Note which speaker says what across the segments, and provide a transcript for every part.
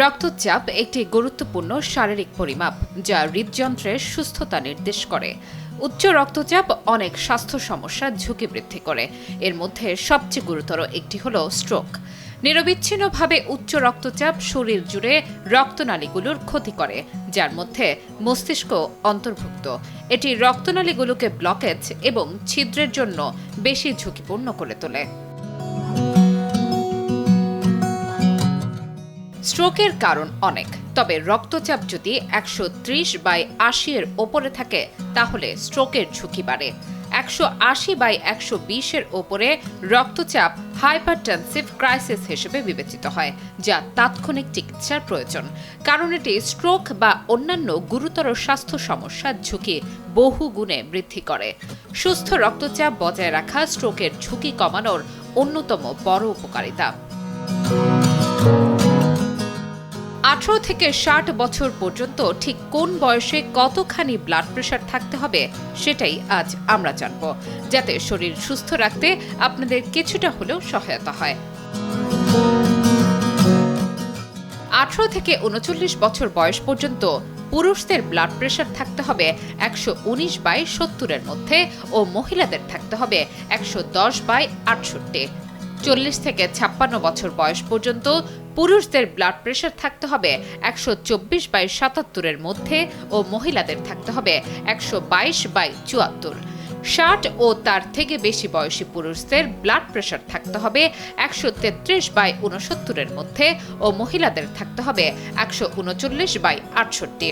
Speaker 1: রক্তচাপ একটি গুরুত্বপূর্ণ শারীরিক পরিমাপ, যা হৃদযন্ত্রের সুস্থতা নির্দেশ করে। উচ্চ রক্তচাপ অনেক স্বাস্থ্য সমস্যার ঝুঁকি বৃদ্ধি করে। এর মধ্যে সবচেয়ে গুরুতর একটি হল স্ট্রোক নিরবিচ্ছিন্নভাবে উচ্চ রক্তচাপ শরীর জুড়ে রক্তনালীগুলোর ক্ষতি করে, যার মধ্যে মস্তিষ্ক অন্তর্ভুক্ত। এটি রক্তনালীগুলোকে ব্লকেজ এবং ছিদ্রের জন্য বেশি ঝুঁকিপূর্ণ করে তোলে। স্ট্রোকের কারণ অনেক। তবে রক্তচাপ যদি একশো ত্রিশ বাই আশি এর ওপরে থাকে, তাহলে স্ট্রোকের ঝুঁকি বাড়ে। একশো আশি বাই একশো বিশের ওপরে রক্তচাপ হাইপারটেনসিভ ক্রাইসিস হিসেবে বিবেচিত হয়, যা তাৎক্ষণিক চিকিৎসার প্রয়োজন। কারণ এটি স্ট্রোক বা অন্যান্য গুরুতর স্বাস্থ্য সমস্যার ঝুঁকি বহু গুণে বৃদ্ধি করে। সুস্থ রক্তচাপ বজায় রাখা স্ট্রোকের ঝুঁকি কমানোর অন্যতম বড় উপকারিতা। আঠারো থেকে ষাট বছর পর্যন্ত ঠিক কোন বয়সে কতখানি ব্লাড প্রেশার থাকতে হবে সেটাই আজ আমরা জানব। যাতে শরীর সুস্থ রাখতে আপনাদের কিছুটা হলেও সহায়তা হয়। আঠারো থেকে উনচল্লিশ বছর বয়স পর্যন্ত পুরুষদের ব্লাড প্রেশার থাকতে হবে একশো উনিশ বাই সত্তরের মধ্যে ও মহিলাদের থাকতে হবে একশো দশ বাই আটষট্টি। চল্লিশ থেকে ছাপ্পান্ন বছর বয়স পর্যন্ত পুরুষদের ব্লাড প্রেশার থাকতে হবে একশো চব্বিশ বাই সাতাত্তরের মধ্যে ও মহিলাদের থাকতে হবে একশো বাইশ বাই চুয়াত্তর। ষাট ও তার থেকে বেশি বয়সী পুরুষদের ব্লাড প্রেশার থাকতে হবে একশো তেত্রিশ বাই উনসত্তরের মধ্যে ও মহিলাদের থাকতে হবে একশো উনচল্লিশ বাই আটষট্টি।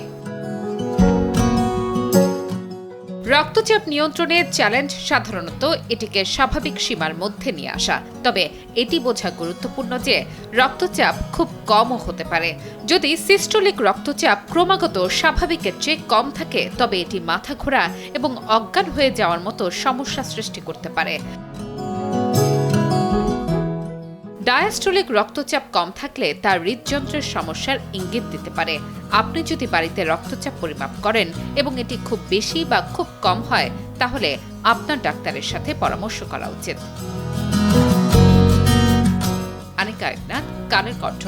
Speaker 1: রক্তচাপ নিয়ন্ত্রণের চ্যালেঞ্জ সাধারণত এটিকে স্বাভাবিক সীমার মধ্যে নিয়ে আসা। তবে এটি বোঝা গুরুত্বপূর্ণ যে রক্তচাপ খুব কমও হতে পারে। যদি সিস্টোলিক রক্তচাপ ক্রমাগত স্বাভাবিকের চেয়ে কম থাকে, তবে এটি মাথা ঘোরা এবং অজ্ঞান হয়ে যাওয়ার মতো সমস্যা সৃষ্টি করতে পারে। ডায়াস্টোলিক রক্তচাপ কম থাকলে তার হৃদযন্ত্রের সমস্যার ইঙ্গিত দিতে পারে। আপনি যদি বাড়িতে রক্তচাপ পরিমাপ করেন এবং এটি খুব বেশি বা খুব কম হয়, তাহলে আপনার ডাক্তারের সাথে পরামর্শ করা উচিত। আনিকা একনাথ, কানের কণ্ঠ।